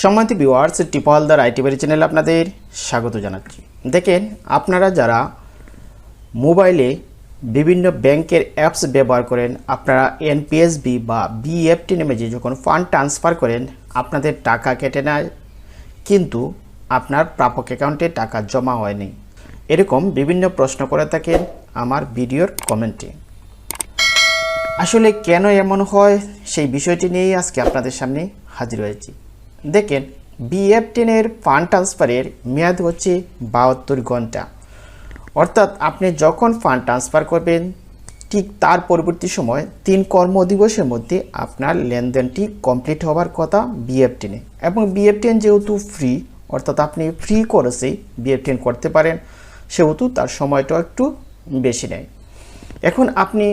সম্মানিত ভিউয়ার্স টিপলদার আইটি বাড়ি চ্যানেলে আপনাদের স্বাগত জানাচ্ছি। দেখেন, আপনারা যারা মোবাইলে বিভিন্ন ব্যাংকের অ্যাপস ব্যবহার করেন, আপনারা এনপিএসবি বা বিএফটি নেমে যে যখন ফান্ড ট্রান্সফার করেন, আপনাদের টাকা কেটে নেয়, কিন্তু আপনার প্রাপক অ্যাকাউন্টে টাকা জমা হয়নি। এরকম বিভিন্ন প্রশ্ন করে থাকেন আমার ভিডিওর কমেন্টে। আসলে কেন এমন হয়, সেই বিষয়টি নিয়েই আজকে আপনাদের সামনে হাজির হয়েছি। দেখেন বিএফ টেনের ফান্ড ট্রান্সফারের মেয়াদ হচ্ছে বাহাত্তর ঘণ্টা। অর্থাৎ আপনি যখন ফান্ড ট্রান্সফার করবেন, ঠিক তার পরবর্তী সময় তিন কর্মদিবসের মধ্যে আপনার লেনদেনটি কমপ্লিট হওয়ার কথা বিএফ টেনে এবং বিএফ টেন যেহেতু ফ্রি অর্থাৎ আপনি ফ্রি করেছেই বিএফ টেন করতে পারেন, সেহেতু তার সময়টা একটু বেশি নেয়। এখন আপনি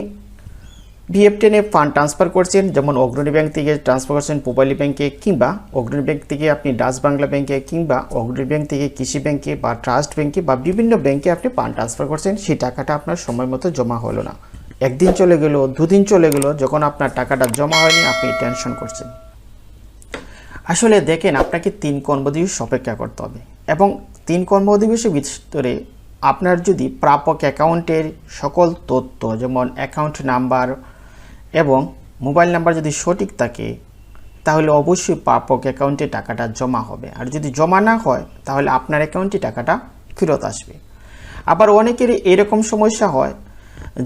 বিএফ টেনে ফান্ড ট্রান্সফার করছেন, যেমন অগ্রণী ব্যাংক থেকে ট্রান্সফার করছেন পোপালি ব্যাংকে কিংবা অগ্রণী ব্যাংক থেকে আপনি ডাচ বাংলা ব্যাংকে কিংবা অগ্রণী ব্যাংক থেকে কৃষি ব্যাংকে বা ট্রাস্ট ব্যাংকে বা বিভিন্ন ব্যাংকে আপনি ফান্ড ট্রান্সফার করছেন, সেই টাকাটা আপনার সময় মতো জমা হলো না। একদিন চলে গেল, দুদিন চলে গেল, যখন আপনার টাকাটা জমা হয়নি, আপনি টেনশন করছেন। আসলে দেখেন, আপনাকে তিন কর্মদিবস অপেক্ষা করতে হবে এবং তিন কর্মদিবসের ভিতরে আপনার যদি প্রাপক অ্যাকাউন্টের সকল তথ্য, যেমন অ্যাকাউন্ট নাম্বার এবং মোবাইল নাম্বার যদি সঠিক থাকে, তাহলে অবশ্যই প্রাপক অ্যাকাউন্টে টাকাটা জমা হবে। আর যদি জমা না হয়, তাহলে আপনার অ্যাকাউন্টে টাকাটা ফেরত আসবে। আবার অনেকেরই এরকম সমস্যা হয়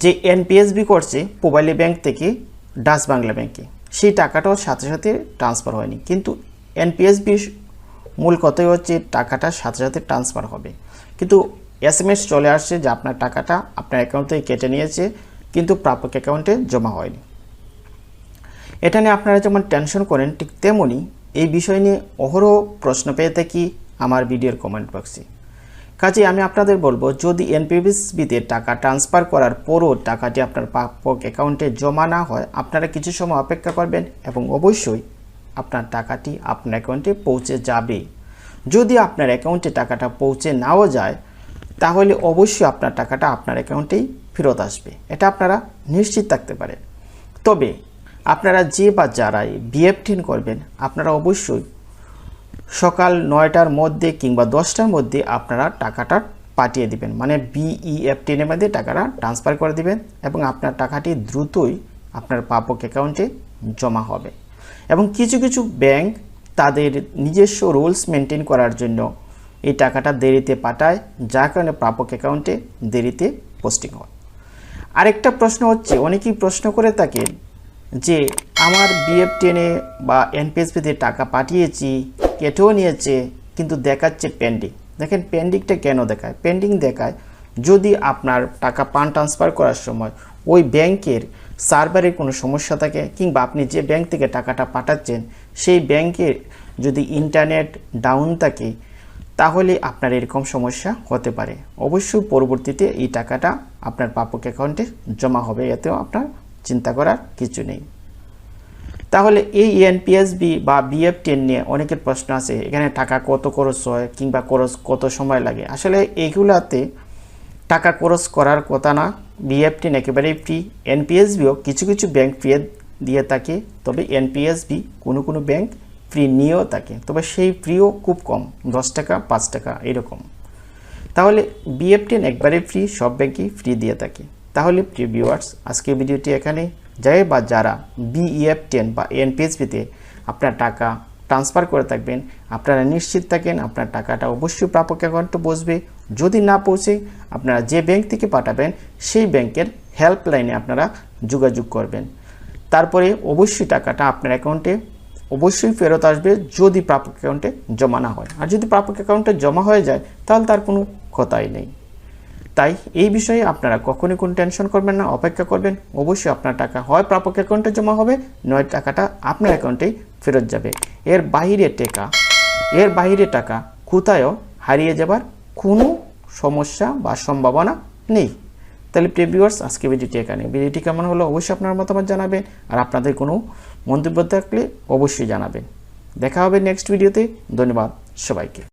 যে এনপিএসবি করছে মোবাইলি ব্যাংক থেকে ডাচ বাংলা ব্যাংকে। সেই টাকাটাও সাথে সাথে ট্রান্সফার হয়নি। কিন্তু এনপিএসবি মূল কথাই হচ্ছে টাকাটা সাথে সাথে ট্রান্সফার হবে। কিন্তু এস চলে আসছে যে আপনার টাকাটা আপনার অ্যাকাউন্ট থেকে কেটে নিয়েছে, কিন্তু প্রাপক অ্যাকাউন্টে জমা হয়নি। এটা নিয়ে আপনারা যেমন টেনশন করেন, ঠিক তেমনই এই বিষয় নিয়ে অহরহ প্রশ্ন পেয়ে থাকি আমার ভিডিওর কমেন্ট বক্সে কাজে আমি আপনাদের বলব, যদি এনপিএসবিতে টাকা ট্রান্সফার করার পরও টাকাটি আপনার প্রাপক অ্যাকাউন্টে জমা না হয়, আপনারা কিছু সময় অপেক্ষা করবেন এবং অবশ্যই আপনার টাকাটি আপনার অ্যাকাউন্টে পৌঁছে যাবে। যদি আপনার অ্যাকাউন্টে টাকাটা পৌঁছে নাও যায়, তাহলে অবশ্যই আপনার টাকাটা আপনার অ্যাকাউন্টেই ফেরত আসবে। এটা আপনারা নিশ্চিত থাকতে পারেন। তবে আপনারা যে বা যারাই বিএফটিন করবেন, আপনারা অবশ্যই সকাল নয়টার মধ্যে কিংবা দশটার মধ্যে আপনারা টাকাটা পাঠিয়ে দিবেন। মানে বিইএফটিনের মধ্যে টাকাটা ট্রান্সফার করে দিবেন এবং আপনার টাকাটি দ্রুতই আপনার প্রাপক অ্যাকাউন্টে জমা হবে। এবং কিছু কিছু ব্যাংক তাদের নিজস্ব রুলস মেনটেন করার জন্য এই টাকাটা দেরিতে পাঠায়, যার কারণে প্রাপক অ্যাকাউন্টে দেরিতে পোস্টিং হয়। আরেকটা প্রশ্ন হচ্ছে, অনেকেই প্রশ্ন করে থাকেন যে আমার বিএফ টেনে বা এনপিএসপিতে টাকা পাঠিয়েছি, কেটেও নিয়েছে, কিন্তু দেখাচ্ছে পেন্ডিং দেখেন পেন্ডিংটা কেন দেখায়? পেন্ডিং দেখায় যদি আপনার টাকা পান ট্রান্সফার করার সময় ওই ব্যাংকের সার্ভারের কোনো সমস্যা থাকে কিংবা আপনি যে ব্যাংক থেকে টাকাটা পাঠাচ্ছেন, সেই ব্যাংকের যদি ইন্টারনেট ডাউন থাকে, তাহলে আপনার এরকম সমস্যা হতে পারে। অবশ্যই পরবর্তীতে এই টাকাটা আপনার প্রাপক অ্যাকাউন্টে জমা হবে, এতেও আপনার চিন্তা করার কিছু নেই। তাহলে এই এনপিএসবি বা বিএফ টেন নিয়ে অনেকের প্রশ্ন আছে, এখানে টাকা কত খরচ হয় কিংবা খরচ কত সময় লাগে? আসলে এইগুলাতে টাকা খরচ করার কথা না বিএফ টেন একেবারেই ফ্রি এনপিএসবিও কিছু কিছু ব্যাংক ফ্রি দিয়ে থাকে, তবে এনপিএসবি কোনো কোনো ব্যাংক ফ্রি নিয়েও থাকে, তবে সেই ফ্রিও খুব কম, দশ টাকা, পাঁচ টাকা, এরকম। তাহলে বিএফ টেন একবারে ফ্রি সব ব্যাংকই ফ্রি দিয়ে থাকে। তাহলে প্রিয় ভিউয়ার্স আজকে ভিডিওটি এখানে। যাই বা যারা বিইএফ টেন বা এনপিএসবিতে আপনার টাকা ট্রান্সফার করে থাকবেন, আপনারা নিশ্চিত থাকেন আপনার টাকাটা অবশ্যই প্রাপক অ্যাকাউন্টে বসবে। যদি না পৌঁছে, আপনারা যে ব্যাংক থেকে পাঠাবেন, সেই ব্যাংকের হেল্পলাইনে আপনারা যোগাযোগ করবেন। তারপরে অবশ্যই টাকাটা আপনার অ্যাকাউন্টে অবশ্যই ফেরত আসবে যদি প্রাপক অ্যাকাউন্টে জমা না হয়। আর যদি প্রাপক অ্যাকাউন্টে জমা হয়ে যায়, তাহলে তার কোনো কথাই নেই। তাই এই বিষয়ে আপনারা কখনই কোনো টেনশন করবেন না, অপেক্ষা করবেন। অবশ্যই আপনার টাকা হয় প্রাপক অ্যাকাউন্টে জমা হবে, নয় টাকাটা আপনার অ্যাকাউন্টেই ফেরত যাবে। এর বাইরে টাকা, এর বাইরে টাকা কোথায়ও হারিয়ে যাবার কোনো সমস্যা বা সম্ভাবনা নেই। তাহলে প্রিয় আজকে ভিডিওটি এখানে। ভিডিওটি কেমন হলো অবশ্যই আপনার মতামত জানাবেন আর আপনাদের কোনো মন্তব্য থাকলে অবশ্যই জানাবেন। দেখা হবে নেক্সট ভিডিওতে ধন্যবাদ সবাইকে।